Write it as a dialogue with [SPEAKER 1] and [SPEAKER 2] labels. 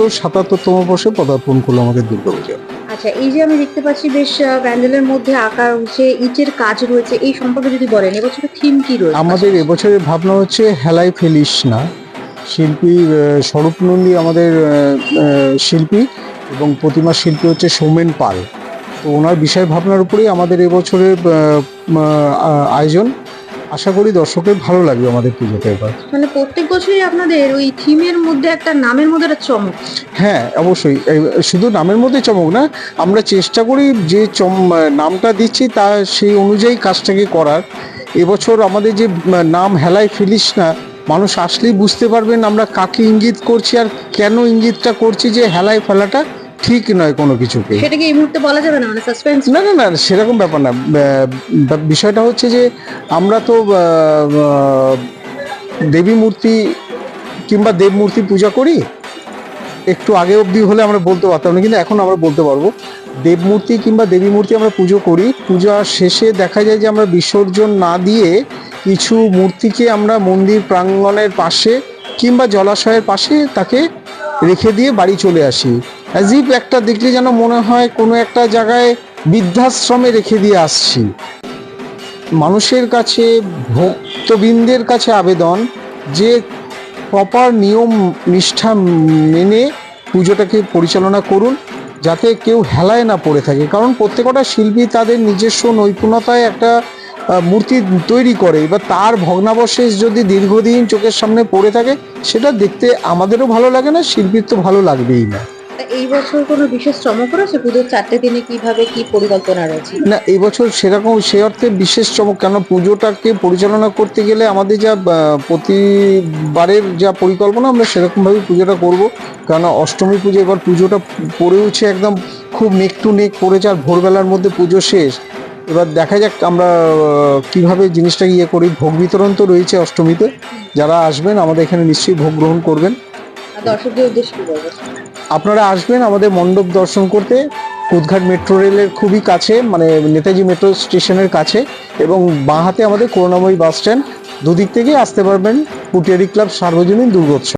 [SPEAKER 1] এবছর সাতাত্তরতম বর্ষে পদার্পণ করল আমাদের দুর্গাপূজা।
[SPEAKER 2] আচ্ছা এই যে আমি দেখতে পাচ্ছি বেশ প্যান্ডেলের মধ্যে আঁকা রয়েছে ইটের কাজ রয়েছে এই সম্পর্কে যদি বলেন এবছরের থিম কি রয়েছে?
[SPEAKER 1] আমাদের এবছরের ভাবনা হচ্ছে হেলাই ফেলিস না। শিল্পী স্বরূপ নন্দী আমাদের শিল্পী এবং প্রতিমা শিল্পী হচ্ছে সৌমেন পাল। তো ওনার বিষয় ভাবনার উপরেই আমাদের এবছরের আয়োজন। আশা করি দর্শকের ভালো লাগবে আমাদের পুজোতে এবার।
[SPEAKER 2] মানে প্রত্যেক বছরই আপনাদের ওই থিমের মধ্যে একটা নামের মধ্যে একটা চমক।
[SPEAKER 1] হ্যাঁ অবশ্যই। শুধু নামের মধ্যে চমক না আমরা চেষ্টা করি যে চম নামটা দিচ্ছি তা সেই অনুযায়ী কাজটাকে করার। এবছর আমাদের যে নাম হেলাই ফেলিস না মানুষ আসলেই বুঝতে পারবেন আমরা কাকে ইঙ্গিত করছি আর কেন ইঙ্গিতটা করছি যে হেলাই ফেলাটা। ঠিক নয় কোনো কিছুকে।
[SPEAKER 2] সেটা কি এই মুহূর্তে বলা যাবে না? মানে সাসপেন্স
[SPEAKER 1] না না না সেরকম ব্যাপার না। বিষয়টা হচ্ছে যে আমরা তো দেবী মূর্তি কিংবা দেব মূর্তি পূজা করি। একটু আগে অবধি হলে আমরা বলতে পারতাম না কিন্তু এখন আমরা বলতে পারব। দেব মূর্তি কিংবা দেবী মূর্তি আমরা পুজো করি। পূজা শেষে দেখা যায় যে আমরা বিসর্জন না দিয়ে কিছু মূর্তিকে আমরা মন্দির প্রাঙ্গণের পাশে কিংবা জলাশয়ের পাশে তাকে রেখে দিয়ে বাড়ি চলে আসি। অ্যাজ ইফ একটা দেখলে যেন মনে হয় কোনো একটা জায়গায় বৃদ্ধাশ্রমে রেখে দিয়ে আসছি। মানুষের কাছে, ভক্তবৃন্দের কাছে আবেদন যে প্রপার নিয়ম, নিষ্ঠা মেনে পুজোটাকে পরিচালনা করুন, যাতে কেউ হেলায় না পড়ে থাকে। কারণ প্রত্যেকটা শিল্পী তাদের নিজস্ব নৈপুণ্যতায় একটা মূর্তি তৈরি করে, এবার তার ভগ্নাবশেষ যদি দীর্ঘদিন চোখের সামনে পড়ে থাকে, সেটা দেখতে আমাদেরও ভালো লাগে না, শিল্পীর তো ভালো লাগবেই না।
[SPEAKER 2] এই বছর কোনো বিশেষ চমক রয়েছে? পুজোর চারটে দিনে কীভাবে কি পরিকল্পনা রয়েছে?
[SPEAKER 1] না এই বছর সেরকম সে অর্থে বিশেষ চমক কেন পুজোটাকে পরিচালনা করতে গেলে আমাদের যা প্রতিবারের যা পরিকল্পনা আমরা সেরকমভাবে পুজোটা করব। কেন অষ্টমী পুজো এবার পুজোটা পড়েওছে একদম খুব নেক টু নেক পড়েছে আর ভোরবেলার মধ্যে পুজো শেষ। এবার দেখা যাক আমরা কীভাবে জিনিসটা ইয়ে করি। ভোগ বিতরণ তো রয়েছে অষ্টমীতে। যারা আসবেন আমাদের এখানে নিশ্চয়ই ভোগ গ্রহণ করবেন।
[SPEAKER 2] দর্শকদের উদ্দেশ্যে
[SPEAKER 1] আপনারা আসবেন আমাদের মণ্ডপ দর্শন করতে। কুদঘাট মেট্রো রেলের খুবই কাছে মানে নেতাজি মেট্রো স্টেশনের কাছে এবং বাঁ হাতে আমাদের করুণাময়ী বাস স্ট্যান্ড। দুদিক থেকেই আসতে পারবেন পুটিয়ারি ক্লাব সার্বজনীন দুর্গোৎসব।